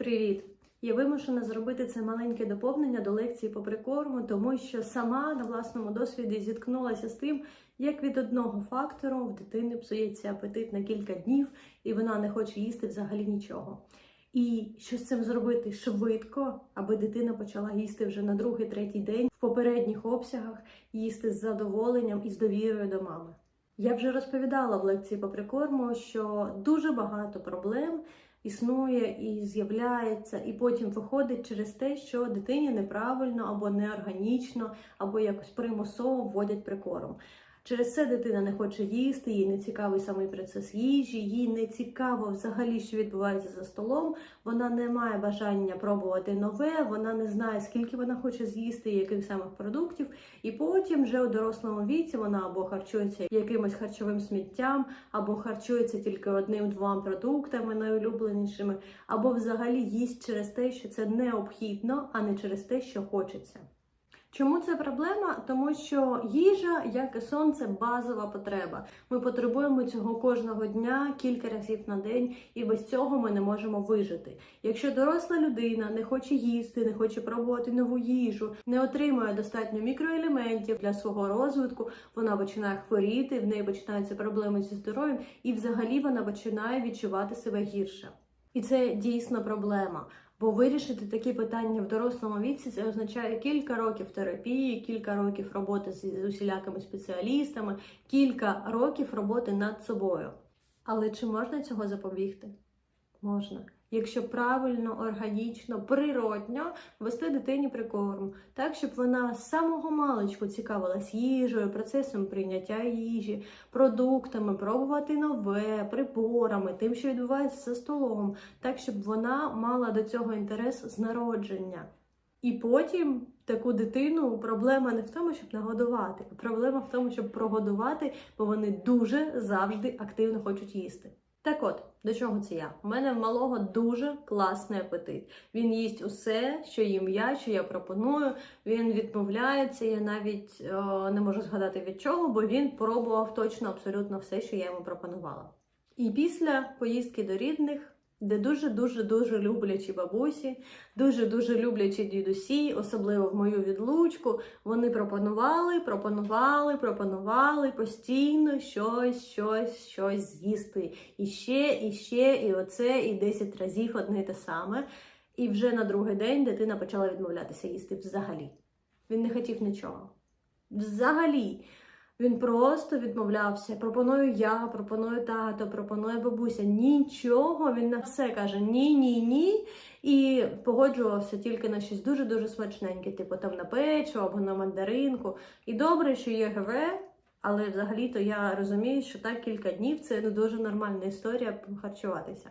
Привіт! Я вимушена зробити це маленьке доповнення до лекції по прикорму, тому що сама на власному досвіді зіткнулася з тим, як від одного фактору в дитини псується апетит на кілька днів, і вона не хоче їсти взагалі нічого. І що з цим зробити швидко, аби дитина почала їсти вже на другий, третій день в попередніх обсягах, їсти з задоволенням і з довірою до мами. Я вже розповідала в лекції по прикорму, що дуже багато проблем існує і з'являється, і потім виходить через те, що дитині неправильно або неорганічно, або якось примусово вводять прикорм. Через це дитина не хоче їсти, їй не цікавий самий процес їжі, їй не цікаво взагалі, що відбувається за столом. Вона не має бажання пробувати нове, вона не знає, скільки вона хоче з'їсти, яких самих продуктів. І потім, вже у дорослому віці, вона або харчується якимось харчовим сміттям, або харчується тільки одним-двома продуктами найулюбленішими, або взагалі їсть через те, що це необхідно, а не через те, що хочеться. Чому це проблема? Тому що їжа, як і сон, це базова потреба. Ми потребуємо цього кожного дня, кілька разів на день, і без цього ми не можемо вижити. Якщо доросла людина не хоче їсти, не хоче пробувати нову їжу, не отримує достатньо мікроелементів для свого розвитку, вона починає хворіти, в неї починаються проблеми зі здоров'ям, і взагалі вона починає відчувати себе гірше. І це дійсно проблема. Бо вирішити такі питання в дорослому віці це означає кілька років терапії, кілька років роботи з усілякими спеціалістами, кілька років роботи над собою. Але чи можна цього запобігти? Можна. Якщо правильно, органічно, природньо вести дитині прикорм, так щоб вона з самого маличку цікавилась їжею, процесом прийняття їжі, продуктами, пробувати нове, приборами, тим, що відбувається за столом, так щоб вона мала до цього інтерес з народження. І потім таку дитину проблема не в тому, щоб нагодувати, а проблема в тому, щоб прогодувати, бо вони дуже завжди активно хочуть їсти. Так от, до чого це я? У мене в малого дуже класний апетит. Він їсть усе, що їм я, що я пропоную. Він відмовляється. Я навіть о, не можу згадати від чого, бо він пробував точно абсолютно все, що я йому пропонувала. І після поїздки до рідних, де дуже-дуже дуже люблячі бабусі, дуже-дуже люблячі дідусі, особливо в мою відлучку, вони пропонували, пропонували, пропонували постійно щось, щось, щось з'їсти. І ще, і ще, і оце, і 10 разів одне й те саме. І вже на другий день дитина почала відмовлятися їсти взагалі. Він не хотів нічого. Взагалі. Він просто відмовлявся. Пропоную я, пропоную тато, пропонує бабуся. Нічого. Він на все каже ні, ні, ні. І погоджувався тільки на щось дуже-дуже смачненьке, типу там на печиво або на мандаринку. І добре, що є ГВ, але взагалі-то я розумію, що так кілька днів це не дуже нормальна історія харчуватися.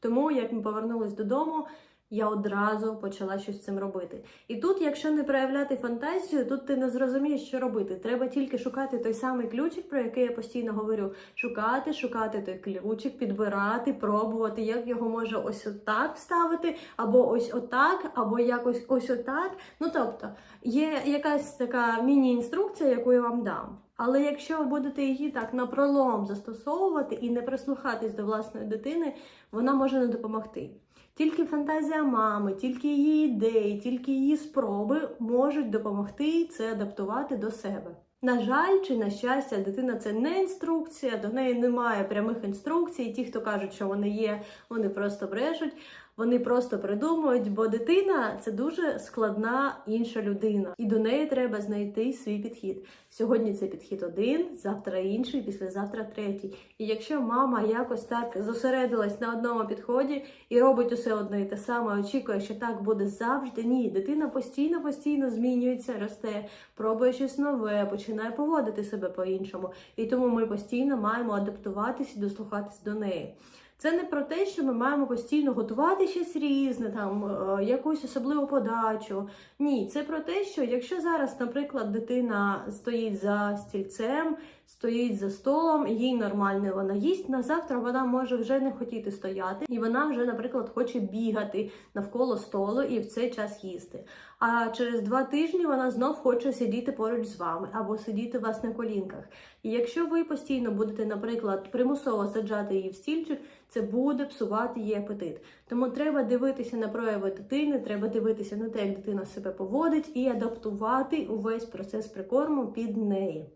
Тому, як ми повернулись додому, я одразу почала щось з цим робити. І тут, якщо не проявляти фантазію, тут ти не зрозумієш, що робити. Треба тільки шукати той самий ключик, про який я постійно говорю. Шукати, шукати той ключик, підбирати, пробувати, як його може ось отак вставити, або ось отак, або якось ось отак. Ну тобто, є якась така міні-інструкція, яку я вам дам. Але якщо ви будете її так напролом застосовувати і не прислухатись до власної дитини, вона може не допомогти. Тільки фантазія мами, тільки її ідеї, тільки її спроби можуть допомогти це адаптувати до себе. На жаль, чи на щастя, дитина це не інструкція, до неї немає прямих інструкцій. Ті, хто кажуть, що вони є, вони просто брешуть. Вони просто придумують, бо дитина це дуже складна інша людина, і до неї треба знайти свій підхід. Сьогодні це підхід один, завтра інший, післязавтра третій. І якщо мама якось так зосередилась на одному підході і робить усе одне і те саме, очікує, що так буде завжди. Ні, дитина постійно, постійно змінюється, росте, пробує щось нове, починає поводити себе по-іншому. І тому ми постійно маємо адаптуватися і дослухатись до неї. Це не про те, що ми маємо постійно готувати щось різне, там е, якусь особливу подачу. Ні, це про те, що якщо зараз, наприклад, дитина стоїть за стільцем, стоїть за столом, їй нормально вона їсть. На завтра вона може вже не хотіти стояти, і вона вже, наприклад, хоче бігати навколо столу і в цей час їсти. А через два тижні вона знов хоче сидіти поруч з вами або сидіти у вас на колінках. І якщо ви постійно будете, наприклад, примусово саджати її в стільчик, це буде псувати її апетит. Тому треба дивитися на прояви дитини, треба дивитися на те, як дитина себе поводить, і адаптувати увесь процес прикорму під неї.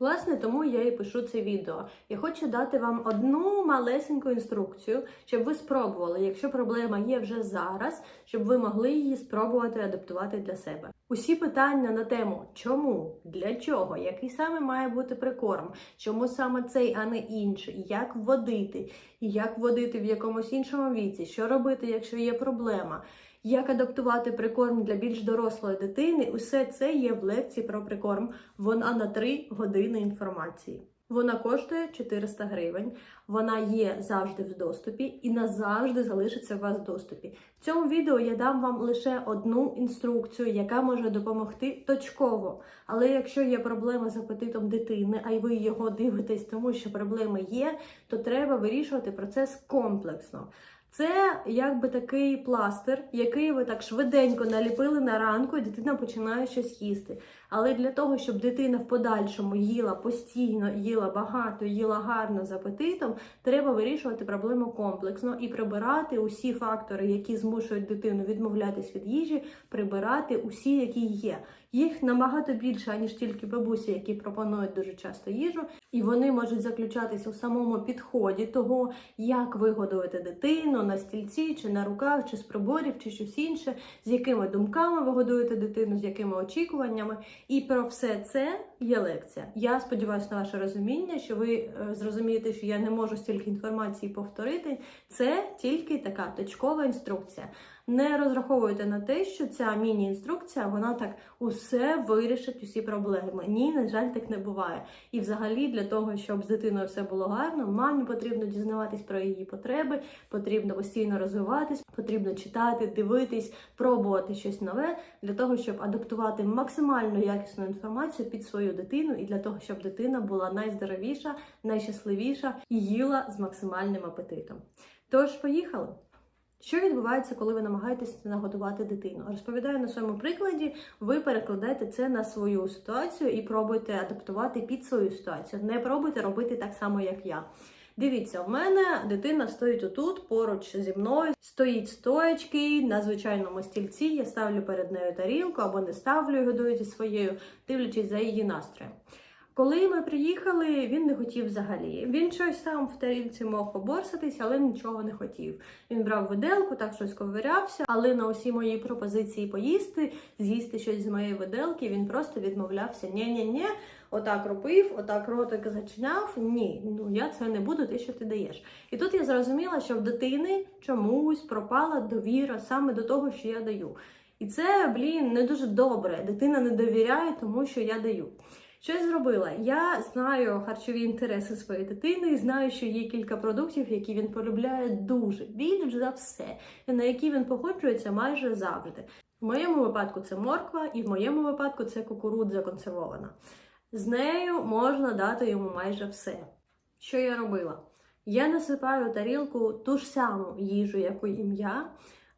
Власне, тому я і пишу це відео. Я хочу дати вам одну малесеньку інструкцію, щоб ви спробували, якщо проблема є вже зараз, щоб ви могли її спробувати адаптувати для себе. Усі питання на тему чому, для чого, який саме має бути прикорм, чому саме цей, а не інший, як вводити, і як вводити в якомусь іншому віці, що робити, якщо є проблема. Як адаптувати прикорм для більш дорослої дитини? Усе це є в лекції про прикорм. Вона на 3 години інформації. Вона коштує 400 гривень. Вона є завжди в доступі і назавжди залишиться у вас в доступі. В цьому відео я дам вам лише одну інструкцію, яка може допомогти точково. Але якщо є проблема з апетитом дитини, а й ви його дивитесь, тому що проблеми є, то треба вирішувати процес комплексно. Це якби такий пластир, який ви так швиденько наліпили на ранку, і дитина починає щось їсти. Але для того, щоб дитина в подальшому їла постійно, їла багато, їла гарно з апетитом, треба вирішувати проблему комплексно і прибирати усі фактори, які змушують дитину відмовлятись від їжі, прибирати усі, які є. Їх набагато більше, аніж тільки бабусі, які пропонують дуже часто їжу, і вони можуть заключатися у самому підході того, як вигодувати дитину на стільці, чи на руках, чи з приборів, чи щось інше, з якими думками ви годуєте дитину, з якими очікуваннями. І про все це є лекція. Я сподіваюся на ваше розуміння, що ви е, зрозумієте, що я не можу стільки інформації повторити. Це тільки така точкова інструкція. Не розраховуйте на те, що ця міні-інструкція вона так усе вирішить усі проблеми. Ні, на жаль, так не буває. І взагалі для того, щоб з дитиною все було гарно, мамі потрібно дізнаватись про її потреби, потрібно постійно розвиватись, потрібно читати, дивитись, пробувати щось нове для того, щоб адаптувати максимально якісну інформацію під свою дитину, і для того, щоб дитина була найздоровіша, найщасливіша і їла з максимальним апетитом. Тож, поїхали! Що відбувається, коли ви намагаєтесь нагодувати дитину? Розповідаю на своєму прикладі, ви перекладаєте це на свою ситуацію і пробуйте адаптувати під свою ситуацію. Не пробуйте робити так само, як я. Дивіться, в мене дитина стоїть отут, поруч зі мною, стоїть стоячки на звичайному стільці. Я ставлю перед нею тарілку або не ставлю годую зі своєю, дивлячись за її настроєм. Коли ми приїхали, він не хотів взагалі. Він щось сам в тарілці мог поборсатись, але нічого не хотів. Він брав виделку, так щось ковирявся, але на усі мої пропозиції поїсти, з'їсти щось з моєї виделки, він просто відмовлявся. Нє-нє-нє, отак робив, отак ротик зачиняв. Ні, ну я це не буду, те, що ти даєш. І тут я зрозуміла, що в дитини чомусь пропала довіра саме до того, що я даю. І це, блін, не дуже добре. Дитина не довіряє тому, що я даю. Що я зробила? Я знаю харчові інтереси своєї дитини і знаю, що є кілька продуктів, які він полюбляє дуже більш за все, і на які він погоджується майже завжди. В моєму випадку це морква, і в моєму випадку це кукурудза консервована. З нею можна дати йому майже все. Що я робила? Я насипаю тарілку ту ж саму їжу, яку їм я.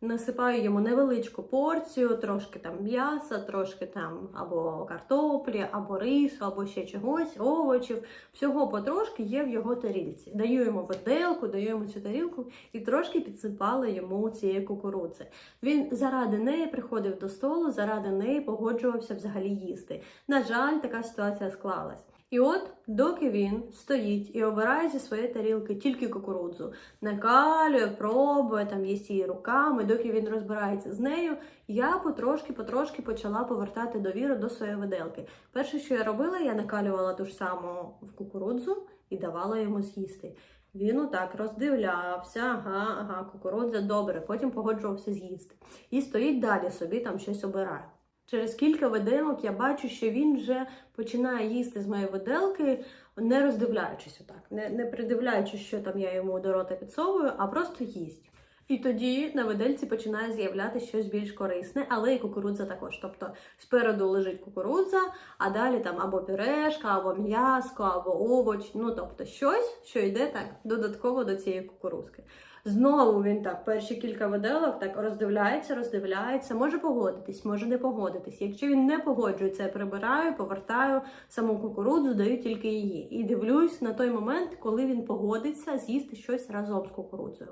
Насипаю йому невеличку порцію, трошки там м'яса, трошки там або картоплі, або рису, або ще чогось, овочів. Всього потрошки є в його тарілці. Даю йому виделку, даю йому цю тарілку і трошки підсипала йому цієї кукурудзи. Він заради неї приходив до столу, заради неї погоджувався взагалі їсти. На жаль, така ситуація склалась. І от, доки він стоїть і обирає зі своєї тарілки тільки кукурудзу, накалює, пробує, там їсть її руками, доки він розбирається з нею, я потрошки-потрошки почала повертати довіру до своєї виделки. Перше, що я робила, я накалювала ту ж саму в кукурудзу і давала йому з'їсти. Він отак роздивлявся, ага, ага, кукурудза добре, потім погоджувався з'їсти. І стоїть далі собі там щось обирає. Через кілька виделок я бачу, що він вже починає їсти з моєї виделки, не роздивляючись отак, не, не придивляючись, що там я йому до рота підсовую, а просто їсть. І тоді на видельці починає з'являтися щось більш корисне, але і кукурудза також. Тобто спереду лежить кукурудза, а далі там або пюрешка, або м'яско, або овоч. Ну тобто щось, що йде так додатково до цієї кукурудзки. Знову він так перші кілька виделок так роздивляється, роздивляється, може погодитись, може не погодитись. Якщо він не погоджується, я прибираю, повертаю саму кукурудзу, даю тільки її. І дивлюсь на той момент, коли він погодиться з'їсти щось разом з кукурудзою.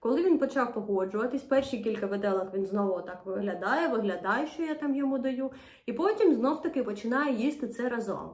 Коли він почав погоджуватись, перші кілька виделок він знову так виглядає, виглядає, що я там йому даю, і потім знов таки починає їсти це разом.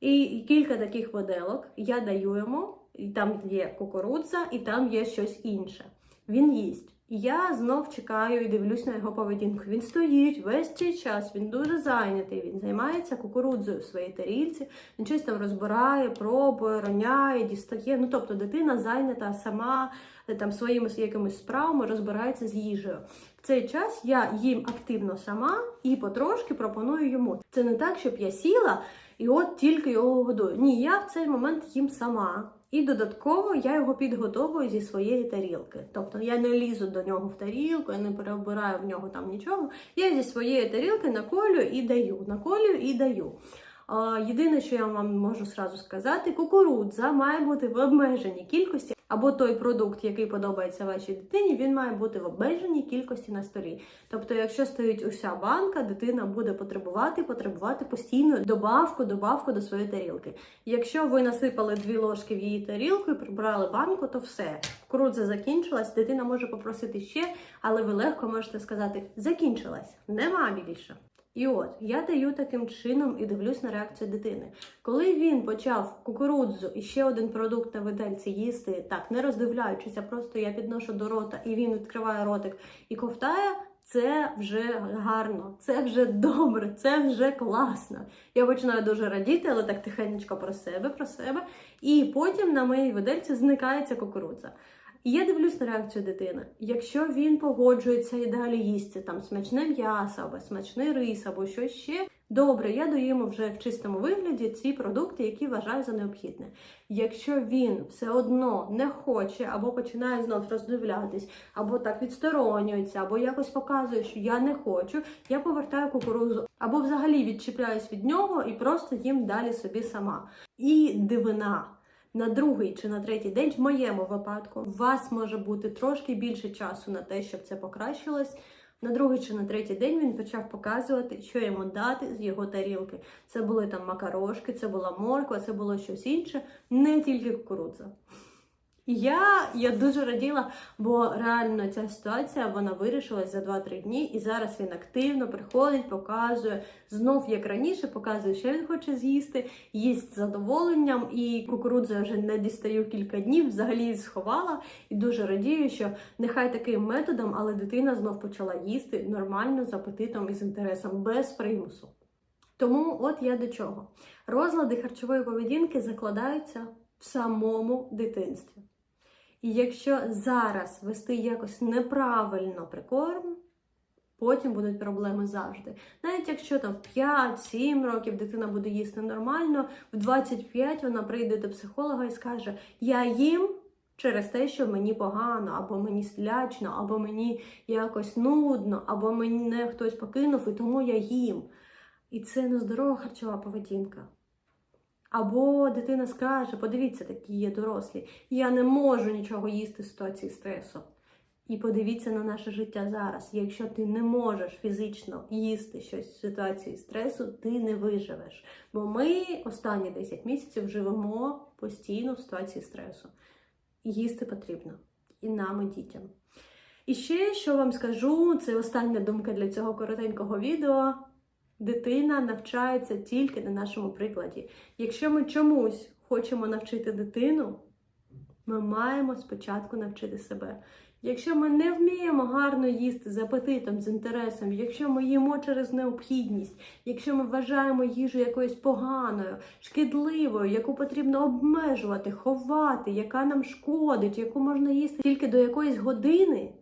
І кілька таких виделок я даю йому, і там є кукурудза, і там є щось інше. Він їсть. І я знов чекаю і дивлюсь на його поведінку. Він стоїть весь цей час, він дуже зайнятий. Він займається кукурудзою в своїй тарілці, він щось там розбирає, пробує, роняє, дістає. Ну тобто дитина зайнята сама е, там своїми якимись справами, розбирається з їжею. В цей час я їм активно сама і потрошки пропоную йому. Це не так, щоб я сіла і от тільки його годую. Ні, я в цей момент їм сама. І додатково я його підготовую зі своєї тарілки. Тобто я не лізу до нього в тарілку, я не перебираю в нього там нічого. Я зі своєї тарілки наколю і даю, наколю і даю. Єдине, що я вам можу сразу сказати, кукурудза має бути в обмеженій кількості, або той продукт, який подобається вашій дитині, він має бути в обмеженій кількості на столі. Тобто, якщо стоїть уся банка, дитина буде потребувати, потребувати постійно добавку, добавку до своєї тарілки. Якщо ви насипали дві ложки в її тарілку і прибрали банку, то все. Кукурудза закінчилась, дитина може попросити ще, але ви легко можете сказати: закінчилась, нема більше. І от я даю таким чином і дивлюсь на реакцію дитини. Коли він почав кукурудзу і ще один продукт на видельці їсти, так не роздивляючись, а просто я підношу до рота і він відкриває ротик і ковтає. Це вже гарно, це вже добре, це вже класно. Я починаю дуже радіти, але так тихенько про себе, про себе. І потім на моїй видельці зникається кукурудза. І я дивлюсь на реакцію дитини. Якщо він погоджується і далі їсти там смачне м'ясо, або смачний рис, або щось ще. Добре, я йому вже в чистому вигляді ці продукти, які вважаю за необхідне. Якщо він все одно не хоче, або починає знов роздивлятись, або так відсторонюється, або якось показує, що я не хочу, я повертаю кукурузу, або взагалі відчіпляюсь від нього і просто їм далі собі сама. І дивина на другий чи на третій день, в моєму випадку, у вас може бути трошки більше часу на те, щоб це покращилось. На другий чи на третій день він почав показувати, що йому дати з його тарілки. Це були там макарошки, це була морква, це було щось інше, не тільки кукурудза. Я, я дуже раділа, бо реально ця ситуація вона вирішилась за 2-3 дні, і зараз він активно приходить, показує знов, як раніше, показує, що він хоче з'їсти, їсть з задоволенням, і кукурудзу я вже не дістаю кілька днів, взагалі сховала. І дуже радію, що нехай таким методом, але дитина знов почала їсти нормально з апетитом і з інтересом, без примусу. Тому, от я до чого. Розлади харчової поведінки закладаються в самому дитинстві. І якщо зараз вести якось неправильно прикорм, потім будуть проблеми завжди. Навіть якщо там в 5-7 років дитина буде їсти нормально, в 25 вона прийде до психолога і скаже: Я їм. Через те, що мені погано, або мені слячно, або мені якось нудно, або мене хтось покинув, і тому я їм. І це нездорова харчова поведінка. Або дитина скаже, подивіться, такі є дорослі, я не можу нічого їсти в ситуації стресу. І подивіться на наше життя зараз. Якщо ти не можеш фізично їсти щось в ситуації стресу, ти не виживеш. Бо ми останні 10 місяців живемо постійно в ситуації стресу. Їсти потрібно. І нам, і дітям. І ще, що вам скажу, це остання думка для цього коротенького відео. Дитина навчається тільки на нашому прикладі. Якщо ми чомусь хочемо навчити дитину, ми маємо спочатку навчити себе. Якщо ми не вміємо гарно їсти з апетитом, з інтересом, якщо ми їмо через необхідність, якщо ми вважаємо їжу якоюсь поганою, шкідливою, яку потрібно обмежувати, ховати, яка нам шкодить, яку можна їсти тільки до якоїсь години,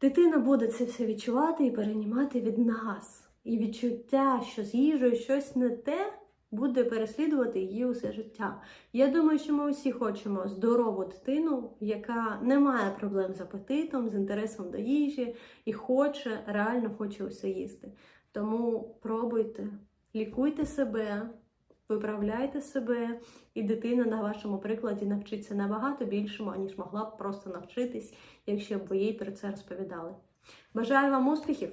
дитина буде це все відчувати і переймати від нас. І відчуття, що з їжею щось не те, буде переслідувати її усе життя. Я думаю, що ми усі хочемо здорову дитину, яка не має проблем з апетитом, з інтересом до їжі і хоче, реально хоче усе їсти. Тому пробуйте, лікуйте себе, виправляйте себе, і дитина на вашому прикладі навчиться набагато більшому, ніж могла б просто навчитись, якщо б ви їй про це розповідали. Бажаю вам успіхів!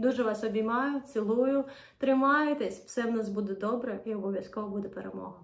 Дуже вас обіймаю, цілую. Тримайтесь, все в нас буде добре і обов'язково буде перемога.